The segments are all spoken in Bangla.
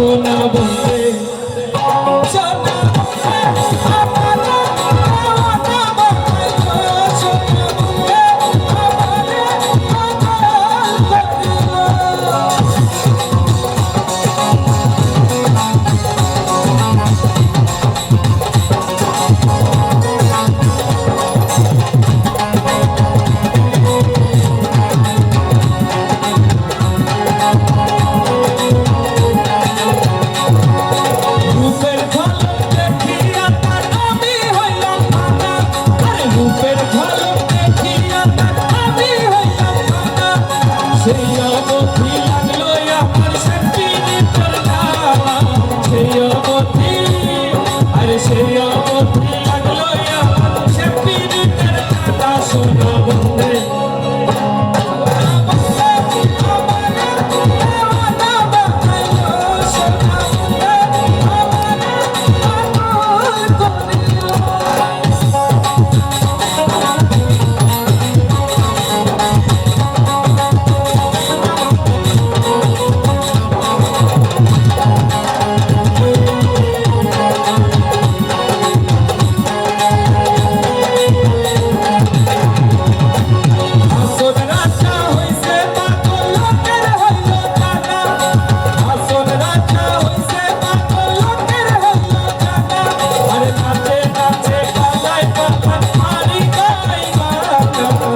সোনা বন্ধু Oh,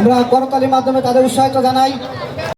আমরা করতালির মাধ্যমে তাদের উৎসাহিত জানাই।